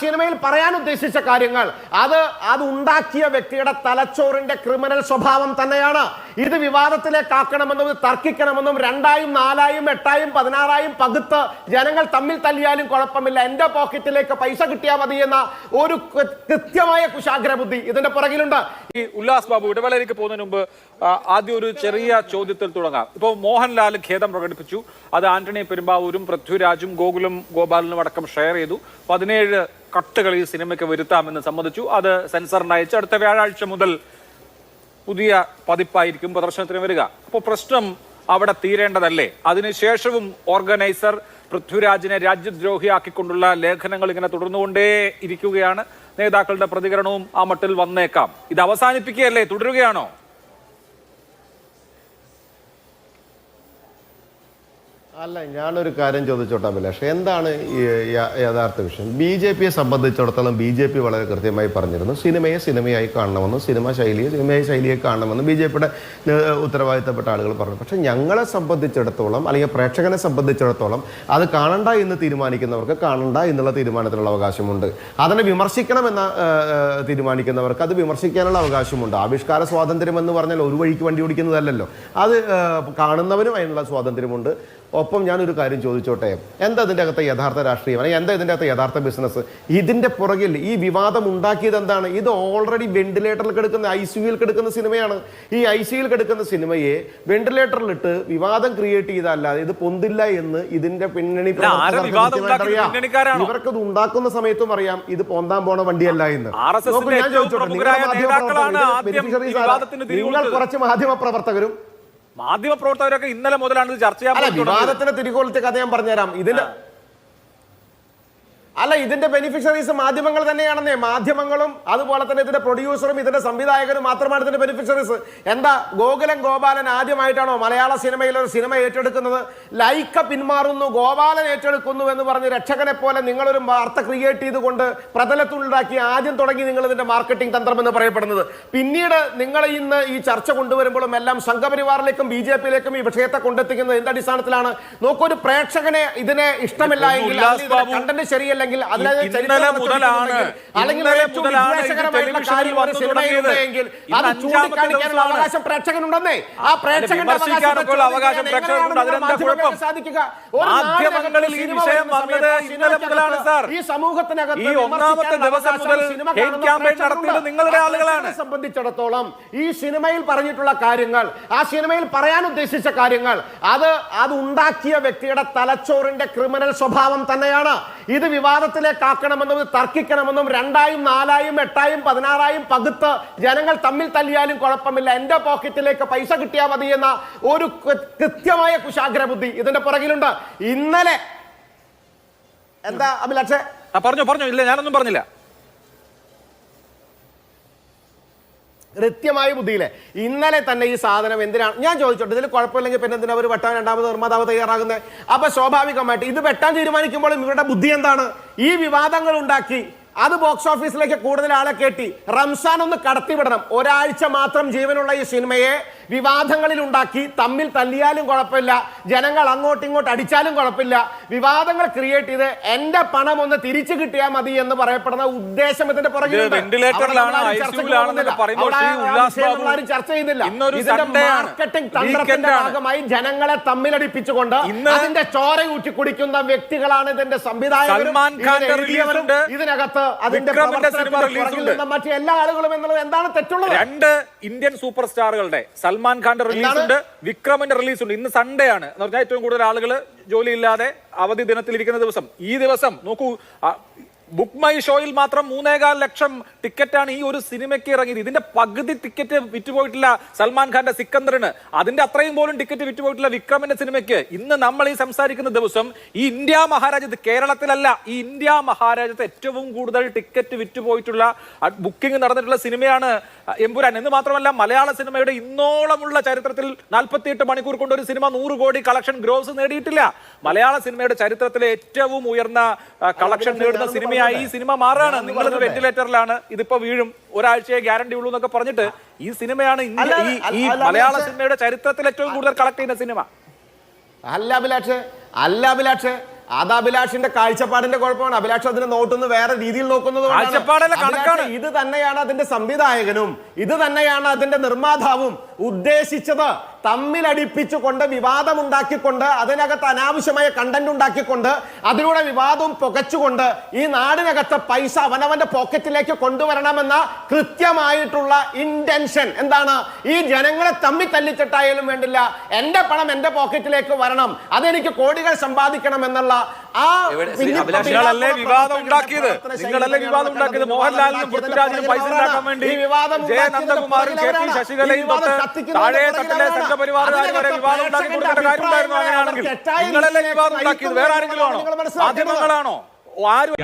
സിനിമയിൽ പറയാൻ ഉദ്ദേശിച്ച കാര്യങ്ങൾ. അത് അത് ഉണ്ടാക്കിയ വ്യക്തിയുടെ തലച്ചോറിന്റെ ക്രിമിനൽ സ്വഭാവം തന്നെയാണ്. ഇത് വിവാദത്തിലേക്കാക്കണമെന്നും തർക്കിക്കണമെന്നും രണ്ടായും നാലായും എട്ടായും പതിനാറായും പകുത്ത് ജനങ്ങൾ തമ്മിൽ തല്ലിയാലും കുഴപ്പമില്ല. എന്റെ പോക്കറ്റിലേക്ക് പൈസ കിട്ടിയാൽ മതി എന്ന ഒരു കൃത്യമായ കുശാഗ്ര ബുദ്ധി ഇതിന്റെ പുറകിലുണ്ട്. ഈ ഉല്ലാസ് ബാബു ഇടവേളയിലേക്ക് പോകുന്നതിന് മുമ്പ് ആദ്യം ഒരു ചെറിയ ചോദ്യത്തിൽ തുടങ്ങാം. ഇപ്പോൾ മോഹൻലാൽ ഖേദം പ്രകടിപ്പിച്ചു. അത് ആന്റണി പെരുമ്പാവൂരും പൃഥ്വിരാജും ഗോകുലും ഗോപാലനും അടക്കം ഷെയർ ചെയ്തു. പതിനേഴ് കട്ടുകൾ ഈ സിനിമയ്ക്ക് വരുത്താമെന്ന് സമ്മതിച്ചു. അത് സെൻസറിന് അയച്ച്. അടുത്ത വ്യാഴാഴ്ച മുതൽ പുതിയ പതിപ്പായിരിക്കും പ്രദർശനത്തിന് വരിക. അപ്പോൾ പ്രശ്നം അവിടെ തീരേണ്ടതല്ലേ? അതിനുശേഷവും ഓർഗനൈസർ പൃഥ്വിരാജിനെ രാജ്യദ്രോഹിയാക്കിക്കൊണ്ടുള്ള ലേഖനങ്ങൾ ഇങ്ങനെ തുടർന്നുകൊണ്ടേ ഇരിക്കുകയാണ്. നേതാക്കളുടെ പ്രതികരണവും ആ മട്ടിൽ വന്നേക്കാം. ഇത് അവസാനിപ്പിക്കുകയല്ലേ? തുടരുകയാണോ? അല്ല ഞാനൊരു കാര്യം ചോദിച്ചോട്ടെ അഭിലാഷ്. എന്താണ് യഥാർത്ഥ വിഷയം? ബി ജെ പിയെ സംബന്ധിച്ചിടത്തോളം ബി ജെ പി വളരെ കൃത്യമായി പറഞ്ഞിരുന്നു. സിനിമയെ സിനിമയായി കാണണമെന്നും സിനിമ ശൈലിയെ സിനിമയായി ശൈലിയെ കാണണമെന്നും ബി ജെ പിയുടെ ഉത്തരവാദിത്തപ്പെട്ട ആളുകൾ പറഞ്ഞു. പക്ഷെ ഞങ്ങളെ സംബന്ധിച്ചിടത്തോളം അല്ലെങ്കിൽ പ്രേക്ഷകനെ സംബന്ധിച്ചിടത്തോളം അത് കാണണ്ട എന്ന് തീരുമാനിക്കുന്നവർക്ക് കാണണ്ട എന്നുള്ള തീരുമാനത്തിനുള്ള അവകാശമുണ്ട്. അതിനെ വിമർശിക്കണമെന്ന തീരുമാനിക്കുന്നവർക്ക് അത് വിമർശിക്കാനുള്ള അവകാശമുണ്ട്. ആവിഷ്കാര സ്വാതന്ത്ര്യം എന്ന് പറഞ്ഞാൽ ഒരു വഴിക്ക് വണ്ടി ഓടിക്കുന്നതല്ലല്ലോ. അത് കാണുന്നവനും അതിനുള്ള സ്വാതന്ത്ര്യമുണ്ട്. ഒപ്പം ഞാനൊരു കാര്യം ചോദിച്ചോട്ടെ? എന്താ ഇതിന്റെ അകത്തെ യഥാർത്ഥ രാഷ്ട്രീയം? അല്ലെങ്കിൽ എന്താ ഇതിന്റെ അകത്തെ യഥാർത്ഥ ബിസിനസ് ഇതിന്റെ പുറകിൽ ഈ വിവാദം ഉണ്ടാക്കിയത് എന്താണ്? ഇത് ഓൾറെഡി വെന്റിലേറ്ററിൽ കിടക്കുന്ന ഐ സിയുയിൽ കിടക്കുന്ന സിനിമയാണ് ഈ ഐ സിയുയിൽ കിടക്കുന്ന സിനിമയെ വെന്റിലേറ്ററിലിട്ട് വിവാദം ക്രിയേറ്റ് ചെയ്തല്ലാതെ ഇത് പൊന്തില്ല എന്ന് ഇതിന്റെ പിന്നണി. ഇവർക്ക് ഇത് ഉണ്ടാക്കുന്ന സമയത്തും അറിയാം ഇത് പൊന്താൻ പോണ വണ്ടിയല്ല എന്ന്. ഞാൻ ചോദിച്ചോട്ടെ, നിങ്ങൾ കുറച്ച് മാധ്യമ പ്രവർത്തകരും മാധ്യമ പ്രവർത്തകരൊക്കെ ഇന്നലെ മുതലാണ് ഇത് ചർച്ച ചെയ്യാൻ വിവാദത്തിന്റെ തിരികൊളുത്തിയ കഥ ഞാൻ പറഞ്ഞുതരാം. ഇതിന്റെ അല്ല ഇതിന്റെ ബെനിഫിഷ്യറീസ് മാധ്യമങ്ങൾ തന്നെയാണെന്നേ. മാധ്യമങ്ങളും അതുപോലെ തന്നെ ഇതിന്റെ പ്രൊഡ്യൂസറും ഇതിന്റെ സംവിധായകരും മാത്രമാണ് ഇതിന്റെ ബെനിഫിഷ്യറീസ് എന്താ ഗോകുലം ഗോപാലൻ ആദ്യമായിട്ടാണോ മലയാള സിനിമയിൽ ഒരു സിനിമ ഏറ്റെടുക്കുന്നത്? ലൈക്ക പിന്മാറുന്നു ഗോപാലൻ ഏറ്റെടുക്കുന്നു എന്ന് പറഞ്ഞ് രക്ഷകനെ പോലെ നിങ്ങളൊരു വാർത്ത ക്രിയേറ്റ് ചെയ്തുകൊണ്ട് പ്രതലത്തുണ്ടാക്കി ആദ്യം തുടങ്ങി നിങ്ങൾ ഇതിന്റെ മാർക്കറ്റിംഗ് തന്ത്രം എന്ന് പറയപ്പെടുന്നത്. പിന്നീട് നിങ്ങൾ ഇന്ന് ഈ ചർച്ച കൊണ്ടുവരുമ്പോഴും എല്ലാം സംഘപരിവാറിലേക്കും ബി ജെ പിയിലേക്കും ഈ വിഷയത്തെ കൊണ്ടെത്തിക്കുന്നത് എന്ത് അടിസ്ഥാനത്തിലാണ്? നോക്കൊരു പ്രേക്ഷകനെ ഇതിനെ ഇഷ്ടമില്ല എങ്കിൽ കണ്ടന്റ് ശരിയല്ലെങ്കിൽ ഇന്നലെ മുതലാണ് അല്ലെങ്കിൽ ഇന്നലെ ഏറ്റവും മുതലാണ് ഇത് ടെലിവിഷനിൽ വന്നു തുടങ്ങിയത്. എങ്കിൽ അഞ്ചാമത്തെ ചൂണ്ടിക്കാണിക്കാനുള്ള ദിവസമാണ്. അവകാശം പ്രേക്ഷകനുണ്ടെന്നേ ആ പ്രേക്ഷകന്റെ അവകാശം. അതിനെന്താ കുഴപ്പം? മാധ്യമങ്ങളിൽ ഈ വിഷയം വരുന്ന വന്നത് സമയത്ത് ഇന്നലെ മുതലാണ് സാർ. ഈ സമൂഹത്തിനകത്ത് ഈ ഒന്നാമത്തെ വിമർശിക്കാനുള്ള ദിവസം മുതൽ. നടത്തിയത് നിങ്ങളുടെ ആളുകളാണ്. സംബന്ധിച്ചിടത്തോളം ഈ സിനിമയിൽ പറഞ്ഞിട്ടുള്ള കാര്യങ്ങൾ ആ സിനിമയിൽ പറയാൻ ഉദ്ദേശിച്ച കാര്യങ്ങൾ അത് അത് ഉണ്ടാക്കിയ വ്യക്തിയുടെ തലച്ചോറിന്റെ ക്രിമിനൽ സ്വഭാവം തന്നെയാണ് ഇത് വിവാദത്തിലേക്കാക്കണമെന്നും തർക്കിക്കണമെന്നും രണ്ടായും നാലായും എട്ടായും പതിനാറായും പകുത്ത് ജനങ്ങൾ തമ്മിൽ തല്ലിയാലും കുഴപ്പമില്ല. എന്റെ പോക്കറ്റിലേക്ക് പൈസ കിട്ടിയാൽ മതി എന്ന ഒരു കൃത്യമായ കുശാഗ്ര ബുദ്ധി ഇതിന്റെ പുറകിലുണ്ട്. ഇന്നലെ എന്താ അഭിലാഷേ? പറഞ്ഞു പറഞ്ഞു. ഇല്ല ഞാനൊന്നും പറഞ്ഞില്ല. കൃത്യമായ ബുദ്ധിയിലെ. ഇന്നലെ തന്നെ ഈ സാധനം എന്തിനാണ്? ഞാൻ ചോദിച്ചോട്ടെ ഇതിൽ കുഴപ്പമില്ലെങ്കിൽ പിന്നെ എന്തിനാ അവർ വെട്ടാൻ രണ്ടാമത് നിർമ്മാതാവ് തയ്യാറാകുന്നത് അപ്പൊ സ്വാഭാവികമായിട്ട് ഇത് വെട്ടാൻ തീരുമാനിക്കുമ്പോഴും ഇവരുടെ ബുദ്ധി എന്താണ്? ഈ വിവാദങ്ങൾ ഉണ്ടാക്കി അത് ബോക്സ് ഓഫീസിലേക്ക് കൂടുതൽ ആളെ കേട്ടി റംസാൻ ഒന്ന് കടത്തിവിടണം. ഒരാഴ്ച മാത്രം ജീവനുള്ള ഈ സിനിമയെ വിവാദങ്ങളിൽ ഉണ്ടാക്കി തമ്മിൽ തല്ലിയാലും കുഴപ്പമില്ല. ജനങ്ങൾ അങ്ങോട്ടും ഇങ്ങോട്ട് അടിച്ചാലും കുഴപ്പമില്ല. വിവാദങ്ങൾ ക്രിയേറ്റ് ചെയ്ത് എന്റെ പണം ഒന്ന് തിരിച്ചു കിട്ടിയാൽ മതി എന്ന് പറയപ്പെടുന്ന ഉദ്ദേശം ഇതിന്റെ പുറകിലുണ്ട്. വെന്റിലേറ്ററിലാണ്, അവിടെ നമ്മളാരും ചർച്ചയ്ക്ക് ICU ലാണെന്നൊക്കെ പോകുന്നില്ല. പറയുമ്പോൾ അവിടെ ശ്രീ ആ ഉല്ലാസ് വിഷയം ബാബു നമ്മളാരും ചർച്ച ചെയ്യുന്നില്ല. ഇതിന്റെ മാർക്കറ്റിംഗ് തന്ത്രത്തിന്റെ ഭാഗമായി ജനങ്ങളെ തമ്മിലടിപ്പിച്ചുകൊണ്ട് അതിന്റെ ചോര ഊറ്റി കുടിക്കുന്ന വ്യക്തികളാണ് ഇതിന്റെ സംവിധായകരും. ഇതിനകത്ത് അതിന്റെ വിക്രമിന്റെ സിനിമ പ്രവർത്തനത്തിന് release പുറകിൽ മറ്റു എല്ലാ ആളുകളും എന്നുള്ളത് എന്താണ് തെറ്റുള്ളത്? രണ്ട് ഇന്ത്യൻ സൂപ്പർ സ്റ്റാറുകളുടെ സൽമാൻ ഖാന്റെ റിലീസ്? ഉണ്ട് വിക്രമിന്റെ റിലീസ് ഉണ്ട് ഇന്ന് സൺഡേ ആണ്. എന്ന് പറഞ്ഞാൽ ഏറ്റവും കൂടുതൽ ആളുകൾ ജോലിയില്ലാതെ അവധി ദിനത്തിൽ ഇരിക്കുന്ന ദിവസം. ഈ ദിവസം നോക്കൂ ബുക്ക് മൈ ഷോയിൽ മാത്രം മൂന്നേകാൽ ലക്ഷം ടിക്കറ്റാണ് ഈ ഒരു സിനിമയ്ക്ക് ഇറങ്ങിയത്. ഇതിന്റെ പകുതി ടിക്കറ്റ് വിറ്റുപോയിട്ടില്ല സൽമാൻ ഖാന്റെ സിക്കന്ദറിന്. അതിന്റെ അത്രയും പോലും ടിക്കറ്റ് വിറ്റുപോയിട്ടില്ല വിക്രമിന്റെ സിനിമയ്ക്ക്. ഇന്ന് നമ്മൾ ഈ സംസാരിക്കുന്ന ദിവസം ഈ ഇന്ത്യ മഹാരാജ്യത്ത് കേരളത്തിലല്ല ഈ ഇന്ത്യ മഹാരാജ്യത്ത് ഏറ്റവും കൂടുതൽ ടിക്കറ്റ് വിറ്റുപോയിട്ടുള്ള ബുക്കിംഗ് നടന്നിട്ടുള്ള സിനിമയാണ് എമ്പുരാൻ എന്ന് മാത്രമല്ല മലയാള സിനിമയുടെ ഇന്നോളമുള്ള ചരിത്രത്തിൽ നാൽപ്പത്തിയെട്ട് മണിക്കൂർ കൊണ്ട് ഒരു സിനിമ നൂറ് കോടി കളക്ഷൻ ഗ്രോസ് നേടിയിട്ടില്ല. മലയാള സിനിമയുടെ ചരിത്രത്തിലെ ഏറ്റവും ഉയർന്ന കളക്ഷൻ നേടുന്ന സിനിമയായി ഈ സിനിമ മാറാണ് നിങ്ങളത് വെന്റിലേറ്ററിലാണ് ഇതിപ്പോ വീഴും. ഒരാഴ്ചയെ ഗ്യാരണ്ടി ഉള്ളൂ എന്നൊക്കെ പറഞ്ഞിട്ട് ഈ സിനിമയാണ് ഈ- മലയാള സിനിമയുടെ ചരിത്രത്തിൽ ഏറ്റവും കൂടുതൽ കളക്ട് ചെയ്യുന്ന സിനിമ. അല്ല അഭിലാഷ്. അല്ല അഭിലാഷ്. അത് അഭിലാഷിന്റെ കാഴ്ചപ്പാടിന്റെ കുഴപ്പമാണ്. അഭിലാഷ് അതിനെ നോട്ടുന്ന വേറെ രീതിയിൽ നോക്കുന്നത്. ഇത് തന്നെയാണ് അതിന്റെ സംവിധായകനും ഇത് തന്നെയാണ് അതിന്റെ നിർമ്മാതാവും. ഉദ്ദേശിച്ചത് തമ്മിലടിപ്പിച്ചുകൊണ്ട് വിവാദമുണ്ടാക്കിക്കൊണ്ട് അതിനകത്ത് അനാവശ്യമായ കണ്ടന്റ് ഉണ്ടാക്കിക്കൊണ്ട് അതിലൂടെ വിവാദവും പുകച്ചുകൊണ്ട് ഈ നാടിനകത്ത് പൈസ അവനവന്റെ പോക്കറ്റിലേക്ക് കൊണ്ടുവരണമെന്ന കൃത്യമായിട്ടുള്ള ഇന്റൻഷൻ എന്താണ്? ഈ ജനങ്ങളെ തമ്മിൽ തല്ലിച്ചിട്ടായാലും വേണ്ടില്ല. എന്റെ പണം എന്റെ പോക്കറ്റിലേക്ക് വരണം. അതെനിക്ക് കോടികൾ സമ്പാദിക്കണം എന്നുള്ള നിങ്ങളല്ലേ വിവാദം ഉണ്ടാക്കിയത്? നിങ്ങളല്ലേ വിവാദം ഉണ്ടാക്കിയത്? മോഹൻലാലിനും പൃഥ്വിരാജിനും പൈസ ഉണ്ടാക്കാൻ വേണ്ടി ഈ വിവാദം ജെ ഉണ്ടാക്കിയതിന്റെ നന്ദകുമാറും കെ പി ശശികലയും തൊട്ട് താഴെ തട്ടിലെ പുറകിലവരാണ്. വരെ വിവാദം ഉണ്ടാക്കി കൊടുക്കേണ്ട പ്രേക്ഷകന്റെ കാര്യമുണ്ടായിരുന്നു അങ്ങനെയാണെങ്കിൽ. നിങ്ങളല്ലേ വിവാദം ഉണ്ടാക്കിയത്? വേറെ ആരെങ്കിലും ആണോ. മാധ്യമങ്ങളാണോ? ആരും